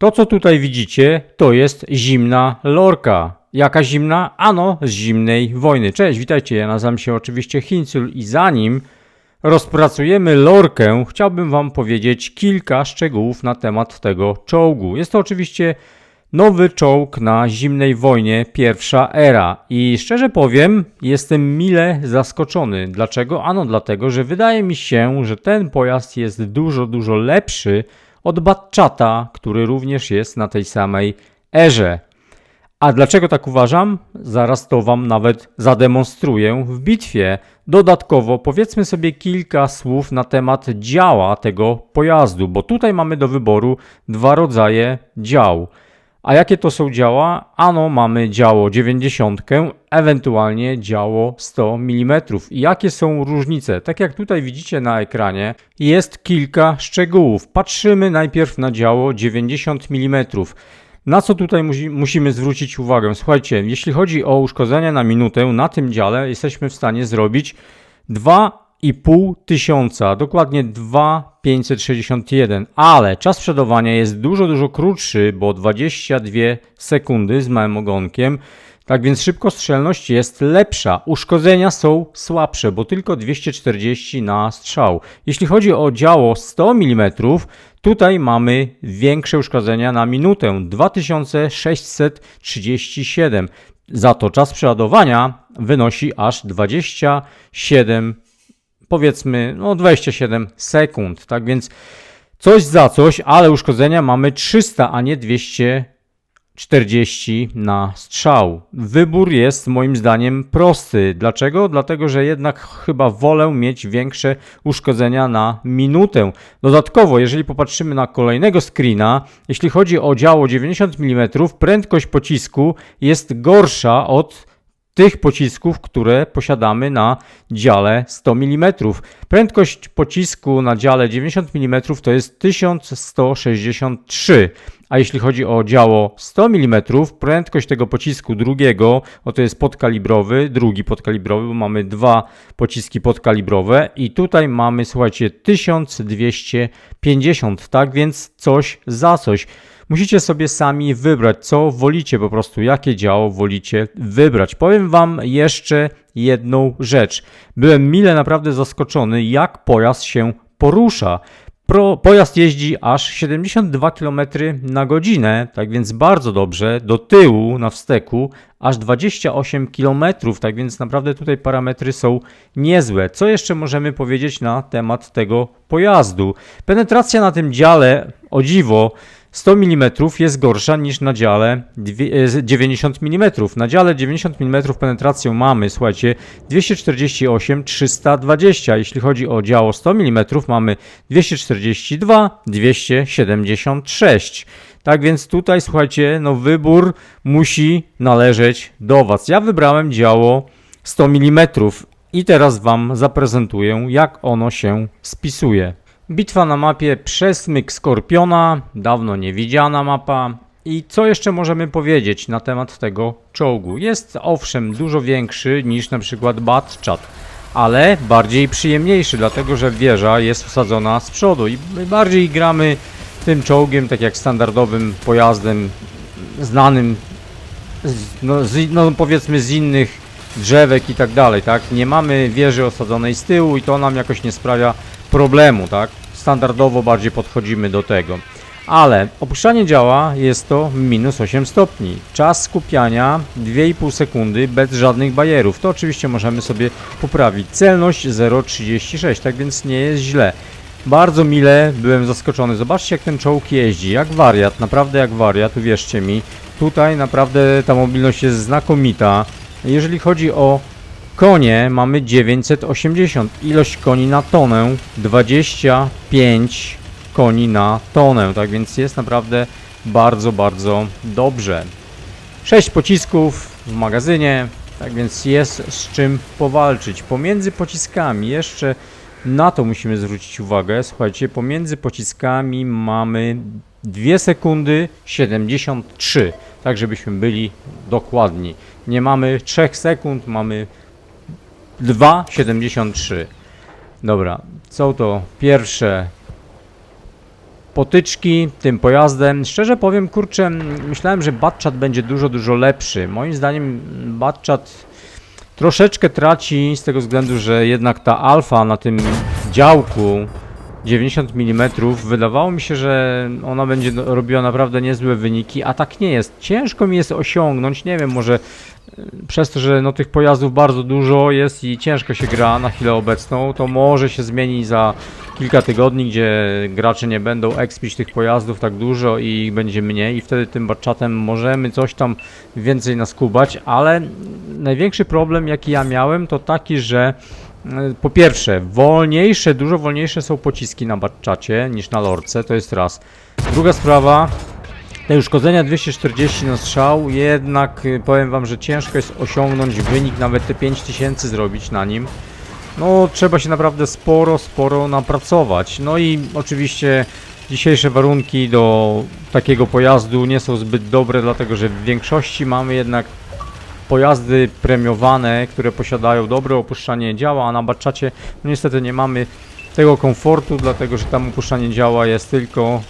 To, co tutaj widzicie, to jest zimna lorka. Jaka zimna? Ano, z zimnej wojny. Cześć, witajcie, ja nazywam się oczywiście Hincul i zanim rozpracujemy lorkę, chciałbym wam powiedzieć kilka szczegółów na temat tego czołgu. Jest to oczywiście nowy czołg na zimnej wojnie, pierwsza era. I szczerze powiem, jestem mile zaskoczony. Dlaczego? Ano dlatego, że wydaje mi się, że ten pojazd jest dużo, dużo lepszy od Batchata, który również jest na tej samej erze. A dlaczego tak uważam? Zaraz to Wam nawet zademonstruję w bitwie. Dodatkowo powiedzmy sobie kilka słów na temat działa tego pojazdu, bo tutaj mamy do wyboru dwa rodzaje dział. A jakie to są działa? Ano mamy działo 90, ewentualnie działo 100 mm. I jakie są różnice? Tak jak tutaj widzicie na ekranie, jest kilka szczegółów. Patrzymy najpierw na działo 90 mm. Na co tutaj musi, musimy zwrócić uwagę? Słuchajcie, jeśli chodzi o uszkodzenia na minutę, na tym dziale jesteśmy w stanie zrobić 2,5 tysiąca, dokładnie 2,561, ale czas przodowania jest dużo, dużo krótszy, bo 22 sekundy z małym ogonkiem. Tak więc szybkostrzelność jest lepsza. Uszkodzenia są słabsze, bo tylko 240 na strzał. Jeśli chodzi o działo 100 mm, tutaj mamy większe uszkodzenia na minutę 2637. Za to czas przeładowania wynosi aż 27 powiedzmy no 27 sekund. Tak więc coś za coś, ale uszkodzenia mamy 300, a nie 240 na strzał. Wybór jest moim zdaniem prosty. Dlaczego? Dlatego, że jednak chyba wolę mieć większe uszkodzenia na minutę. Dodatkowo, jeżeli popatrzymy na kolejnego screena, jeśli chodzi o działo 90 mm, prędkość pocisku jest gorsza od tych pocisków, które posiadamy na dziale 100 mm. Prędkość pocisku na dziale 90 mm to jest 1163, a jeśli chodzi o działo 100 mm, prędkość tego pocisku drugiego, o to jest podkalibrowy, drugi podkalibrowy, bo mamy dwa pociski podkalibrowe i tutaj mamy, słuchajcie, 1250, tak więc coś za coś. Musicie sobie sami wybrać, co wolicie po prostu, jakie działo wolicie wybrać. Powiem Wam jeszcze jedną rzecz. Byłem mile naprawdę zaskoczony, jak pojazd się porusza. Pro, pojazd jeździ aż 72 km na godzinę, tak więc bardzo dobrze. Do tyłu na wsteku aż 28 km, tak więc naprawdę tutaj parametry są niezłe. Co jeszcze możemy powiedzieć na temat tego pojazdu? Penetracja na tym dziale, o dziwo, 100 mm jest gorsza niż na dziale 90 mm. Na dziale 90 mm penetrację mamy, słuchajcie, 248, 320. Jeśli chodzi o działo 100 mm, mamy 242, 276. Tak więc tutaj, słuchajcie, no wybór musi należeć do Was. Ja wybrałem działo 100 mm i teraz Wam zaprezentuję, jak ono się spisuje. Bitwa na mapie Przesmyk Skorpiona, dawno niewidziana mapa. I co jeszcze możemy powiedzieć na temat tego czołgu? Jest owszem dużo większy niż na przykład Batchat, ale bardziej przyjemniejszy, dlatego że wieża jest osadzona z przodu i bardziej gramy tym czołgiem, tak jak standardowym pojazdem znanym, no, z, no powiedzmy z innych drzewek i tak dalej, tak? Nie mamy wieży osadzonej z tyłu i to nam jakoś nie sprawia problemu, tak? Standardowo bardziej podchodzimy do tego. Ale opuszczanie działa jest to minus 8 stopni. Czas skupiania 2,5 sekundy bez żadnych bajerów. To oczywiście możemy sobie poprawić. Celność 0,36, tak więc nie jest źle. Bardzo mile byłem zaskoczony. Zobaczcie jak ten czołg jeździ, jak wariat, naprawdę jak wariat, uwierzcie mi. Tutaj naprawdę ta mobilność jest znakomita. Jeżeli chodzi o Konie mamy 980. Ilość koni na tonę 25 koni na tonę. Tak więc jest naprawdę bardzo, bardzo dobrze. 6 pocisków w magazynie. Tak więc jest z czym powalczyć. Pomiędzy pociskami jeszcze na to musimy zwrócić uwagę. Słuchajcie, pomiędzy pociskami mamy 2 sekundy 73. Tak, żebyśmy byli dokładni. Nie mamy 3 sekund, mamy 2,73. Dobra, są to pierwsze potyczki tym pojazdem. Szczerze powiem, kurczę, myślałem, że Batchat będzie dużo, dużo lepszy. Moim zdaniem Batchat troszeczkę traci z tego względu, że jednak ta alfa na tym działku 90 mm wydawało mi się, że ona będzie no- robiła naprawdę niezłe wyniki, a tak nie jest. Ciężko mi jest osiągnąć, nie wiem, może e, przez to, że no tych pojazdów bardzo dużo jest i ciężko się gra na chwilę obecną, to może się zmieni za kilka tygodni, gdzie gracze nie będą expić tych pojazdów tak dużo i będzie mniej i wtedy tym batchatem możemy coś tam więcej naskubać, ale największy problem jaki ja miałem to taki, że po pierwsze, wolniejsze, dużo wolniejsze są pociski na batchacie niż na lorce, to jest raz. Druga sprawa, te uszkodzenia 240 na strzał, jednak y, powiem wam, że ciężko jest osiągnąć wynik, nawet te 5000 zrobić na nim. No, trzeba się naprawdę sporo, sporo napracować. No i oczywiście dzisiejsze warunki do takiego pojazdu nie są zbyt dobre, dlatego że w większości mamy jednak pojazdy premiowane, które posiadają dobre opuszczanie działa, a na Batchacie no niestety nie mamy tego komfortu, dlatego że tam opuszczanie działa jest tylko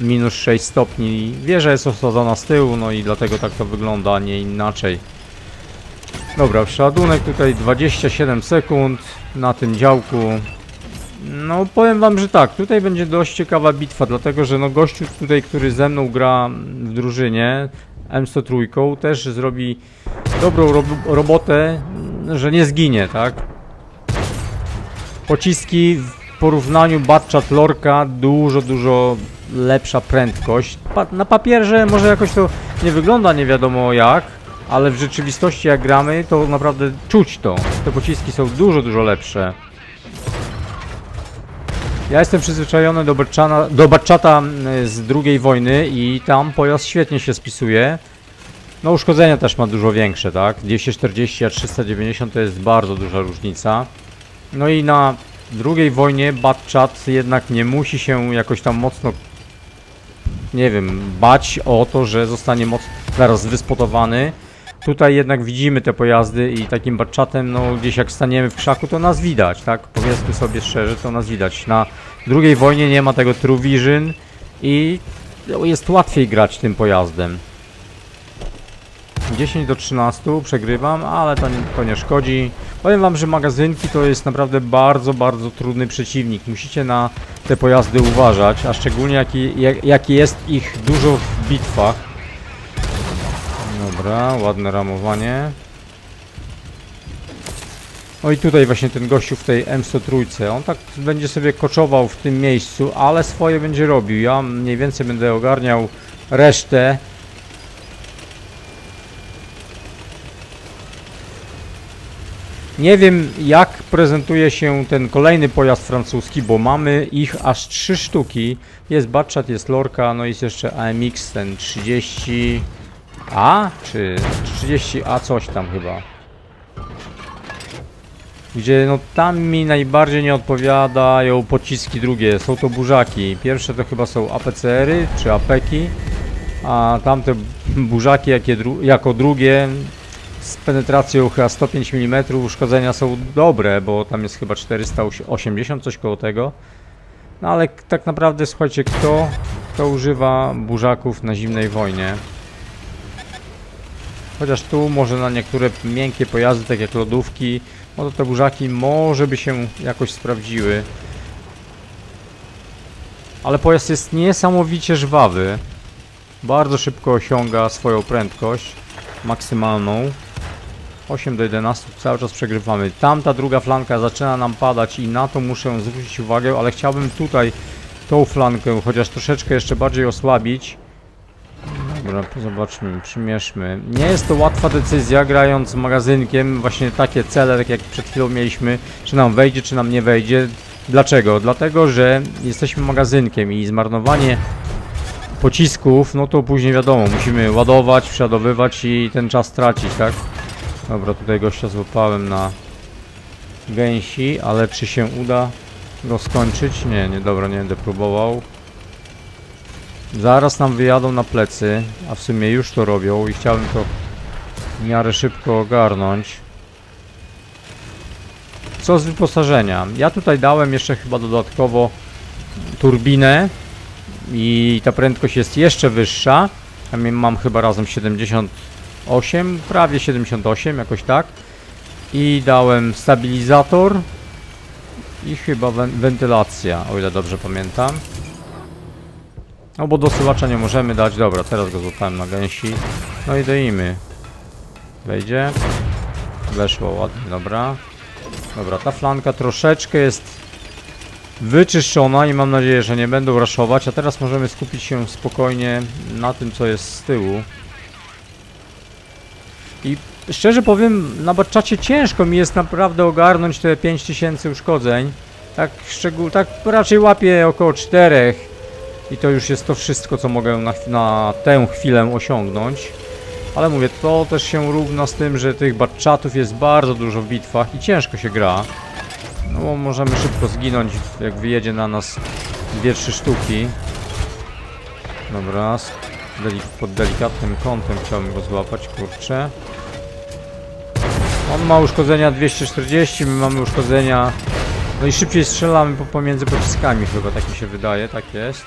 minus 6 stopni. Wieża jest osadzona z tyłu, no i dlatego tak to wygląda, a nie inaczej. Dobra, przeładunek tutaj 27 sekund na tym działku. No powiem wam, że tak, tutaj będzie dość ciekawa bitwa, dlatego że no gościu tutaj, który ze mną gra w drużynie M103 też zrobi dobrą rob robotę, że nie zginie, tak? Pociski w porównaniu Batchat Lorka dużo, dużo lepsza prędkość. Pa na papierze może jakoś to nie wygląda nie wiadomo jak, ale w rzeczywistości jak gramy to naprawdę czuć to. Te pociski są dużo, dużo lepsze. Ja jestem przyzwyczajony do, Batchana, do Batchata mm, z drugiej wojny i tam pojazd świetnie się spisuje. No uszkodzenia też ma dużo większe, tak? 240 a 390 to jest bardzo duża różnica. No i na drugiej wojnie Batchat jednak nie musi się jakoś tam mocno nie wiem, bać o to, że zostanie mocno zaraz wyspotowany. Tutaj jednak widzimy te pojazdy i takim batchatem, no gdzieś jak staniemy w krzaku, to nas widać, tak? Powiedzmy sobie szczerze, to nas widać. Na drugiej wojnie nie ma tego True Vision i no, jest łatwiej grać tym pojazdem. 10 do 13 przegrywam, ale to nie, to nie szkodzi. Powiem wam, że magazynki to jest naprawdę bardzo, bardzo trudny przeciwnik. Musicie na te pojazdy uważać, a szczególnie jaki, jak, jaki jest ich dużo w bitwach. Dobra, ładne ramowanie. No i tutaj właśnie ten gościu w tej M103, on tak będzie sobie koczował w tym miejscu, ale swoje będzie robił. Ja mniej więcej będę ogarniał resztę. Nie wiem jak prezentuje się ten kolejny pojazd francuski, bo mamy ich aż trzy sztuki. Jest Batchat, jest Lorca, no i jest jeszcze AMX ten 30A czy 30A coś tam chyba. Gdzie no tam mi najbardziej nie odpowiadają pociski drugie, są to burzaki. Pierwsze to chyba są APCR-y czy APeki, a tamte burzaki jakie dru jako drugie z penetracją chyba 105 mm uszkodzenia są dobre, bo tam jest chyba 480, coś koło tego. No ale tak naprawdę słuchajcie, kto, kto używa burzaków na zimnej wojnie? Chociaż tu może na niektóre miękkie pojazdy, tak jak lodówki, no to te burzaki może by się jakoś sprawdziły. Ale pojazd jest niesamowicie żwawy. Bardzo szybko osiąga swoją prędkość maksymalną. 8 do 11 cały czas przegrywamy. Tamta druga flanka zaczyna nam padać i na to muszę zwrócić uwagę, ale chciałbym tutaj tą flankę chociaż troszeczkę jeszcze bardziej osłabić. Dobra, zobaczmy, przymierzmy. Nie jest to łatwa decyzja grając magazynkiem, właśnie takie cele, tak jak przed chwilą mieliśmy, czy nam wejdzie, czy nam nie wejdzie. Dlaczego? Dlatego, że jesteśmy magazynkiem i zmarnowanie pocisków, no to później wiadomo, musimy ładować, przeładowywać i ten czas tracić, tak? Dobra, tutaj gościa złapałem na gęsi, ale czy się uda go skończyć? Nie, nie, dobra, nie będę próbował. Zaraz nam wyjadą na plecy, a w sumie już to robią i chciałbym to w miarę szybko ogarnąć. Co z wyposażenia? Ja tutaj dałem jeszcze chyba dodatkowo turbinę i ta prędkość jest jeszcze wyższa. Ja mam chyba razem 78, prawie 78, jakoś tak. I dałem stabilizator i chyba wen- wentylacja, o ile dobrze pamiętam. No bo dosyłacza nie możemy dać. Dobra, teraz go złapałem na gęsi. No i doimy. Wejdzie. Weszło ładnie, dobra. Dobra, ta flanka troszeczkę jest wyczyszczona i mam nadzieję, że nie będą raszować. A teraz możemy skupić się spokojnie na tym, co jest z tyłu. I szczerze powiem, na baczacie ciężko mi jest naprawdę ogarnąć te 5000 uszkodzeń. Tak szczegół, tak raczej łapię około 4. I to już jest to wszystko, co mogę na, na tę chwilę osiągnąć. Ale mówię, to też się równa z tym, że tych batchatów jest bardzo dużo w bitwach i ciężko się gra. No bo możemy szybko zginąć, jak wyjedzie na nas dwie, trzy sztuki. Dobra, pod delikatnym kątem chciałbym go złapać, kurczę. On ma uszkodzenia 240, my mamy uszkodzenia... No i szybciej strzelamy po- pomiędzy pociskami chyba, tak mi się wydaje, tak jest.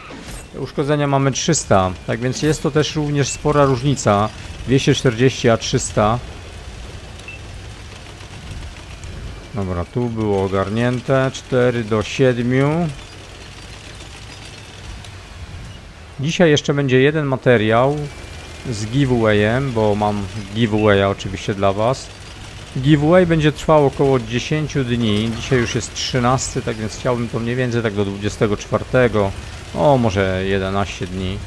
Uszkodzenia mamy 300, tak więc jest to też również spora różnica. 240 a 300. Dobra, tu było ogarnięte. 4 do 7. Dzisiaj jeszcze będzie jeden materiał z giveawayem, bo mam giveawaya oczywiście dla Was. Giveaway będzie trwał około 10 dni. Dzisiaj już jest 13, tak więc chciałbym to mniej więcej tak do 24. O, może 11 dni.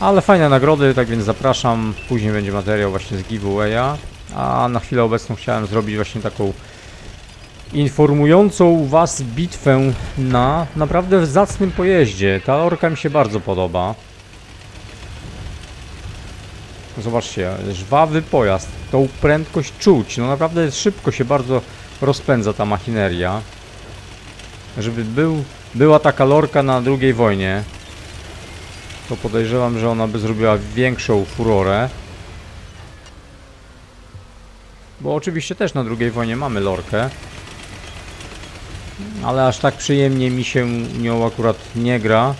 Ale fajne nagrody, tak więc zapraszam. Później będzie materiał właśnie z giveawaya. A na chwilę obecną chciałem zrobić właśnie taką informującą Was bitwę na naprawdę zacnym pojeździe. Ta orka mi się bardzo podoba. Zobaczcie, żwawy pojazd. Tą prędkość czuć. No naprawdę szybko się bardzo rozpędza ta machineria. Żeby był, była taka lorka na drugiej wojnie, to podejrzewam, że ona by zrobiła większą furorę. Bo oczywiście też na drugiej wojnie mamy lorkę. Ale aż tak przyjemnie mi się nią akurat nie gra.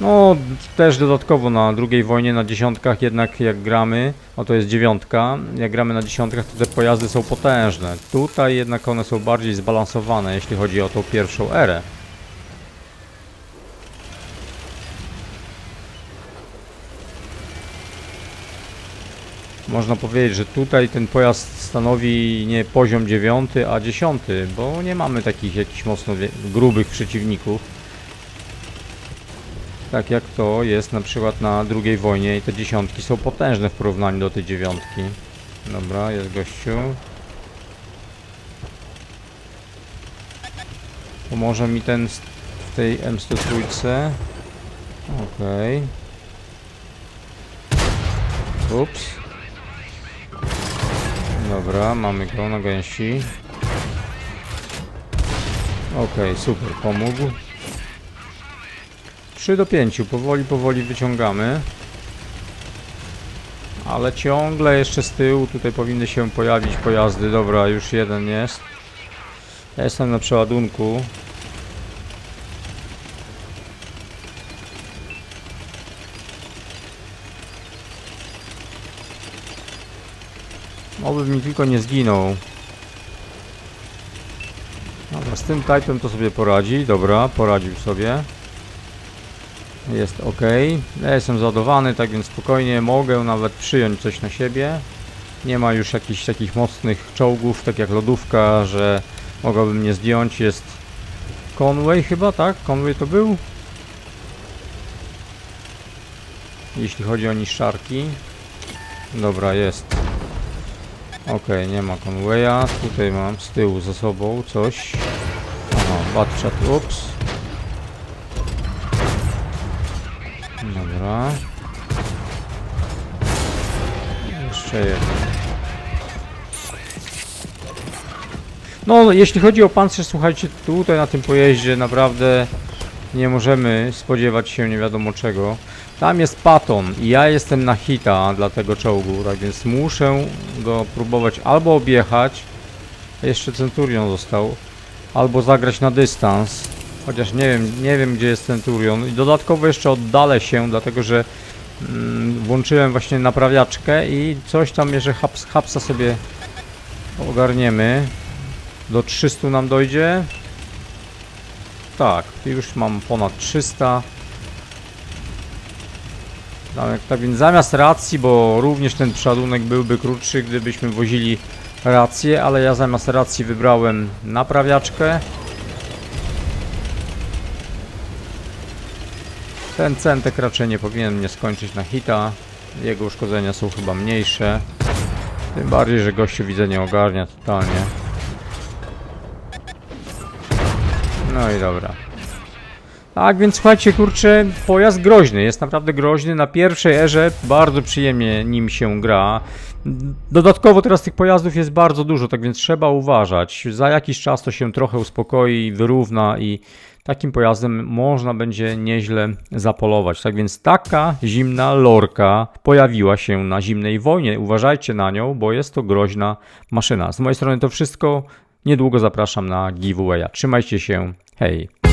No, też dodatkowo na drugiej wojnie na dziesiątkach jednak jak gramy, o to jest dziewiątka, jak gramy na dziesiątkach to te pojazdy są potężne. Tutaj jednak one są bardziej zbalansowane, jeśli chodzi o tą pierwszą erę. Można powiedzieć, że tutaj ten pojazd stanowi nie poziom 9, a 10, bo nie mamy takich jakichś mocno grubych przeciwników. Tak jak to jest na przykład na drugiej wojnie i te dziesiątki są potężne w porównaniu do tej dziewiątki. Dobra, jest gościu. Pomoże mi ten w tej M103. Okej. Ups. Dobra, mamy go na gęsi. Okej, super, pomógł. 3 do 5, powoli, powoli wyciągamy. Ale ciągle jeszcze z tyłu tutaj powinny się pojawić pojazdy. Dobra, już jeden jest. Ja jestem na przeładunku. Oby mi tylko nie zginął. Dobra, z tym typem to sobie poradzi. Dobra, poradził sobie. Jest ok. Ja jestem załadowany, tak więc spokojnie mogę nawet przyjąć coś na siebie. Nie ma już jakichś takich mocnych czołgów, tak jak lodówka, że mogłabym mnie zdjąć. Jest Conway chyba, tak? Conway to był? Jeśli chodzi o niszczarki. Dobra, jest. Ok, nie ma Conwaya. Tutaj mam z tyłu za sobą coś. Aha, batchat, ups. Dobra. Jeszcze jeden. No, jeśli chodzi o pancerz, słuchajcie, tutaj na tym pojeździe naprawdę nie możemy spodziewać się nie wiadomo czego. Tam jest Paton i ja jestem na hita dla tego czołgu, tak więc muszę go próbować albo objechać, jeszcze Centurion został, albo zagrać na dystans. Chociaż nie wiem, nie wiem gdzie jest Centurion. I dodatkowo jeszcze oddalę się, dlatego że mm, włączyłem właśnie naprawiaczkę i coś tam jeszcze haps, hapsa sobie ogarniemy. Do 300 nam dojdzie. Tak, już mam ponad 300. Tak, tak więc zamiast racji, bo również ten przeładunek byłby krótszy, gdybyśmy wozili rację, ale ja zamiast racji wybrałem naprawiaczkę. Ten centek raczej nie powinien mnie skończyć na hita. Jego uszkodzenia są chyba mniejsze. Tym bardziej, że gościu widzę nie ogarnia totalnie. No i dobra. Tak, więc słuchajcie, kurczę, pojazd groźny, jest naprawdę groźny. Na pierwszej erze bardzo przyjemnie nim się gra. Dodatkowo teraz tych pojazdów jest bardzo dużo, tak więc trzeba uważać. Za jakiś czas to się trochę uspokoi, wyrówna i takim pojazdem można będzie nieźle zapolować. Tak więc taka zimna lorka pojawiła się na zimnej wojnie. Uważajcie na nią, bo jest to groźna maszyna. Z mojej strony to wszystko. Niedługo zapraszam na giveawaya. Trzymajcie się. Hej.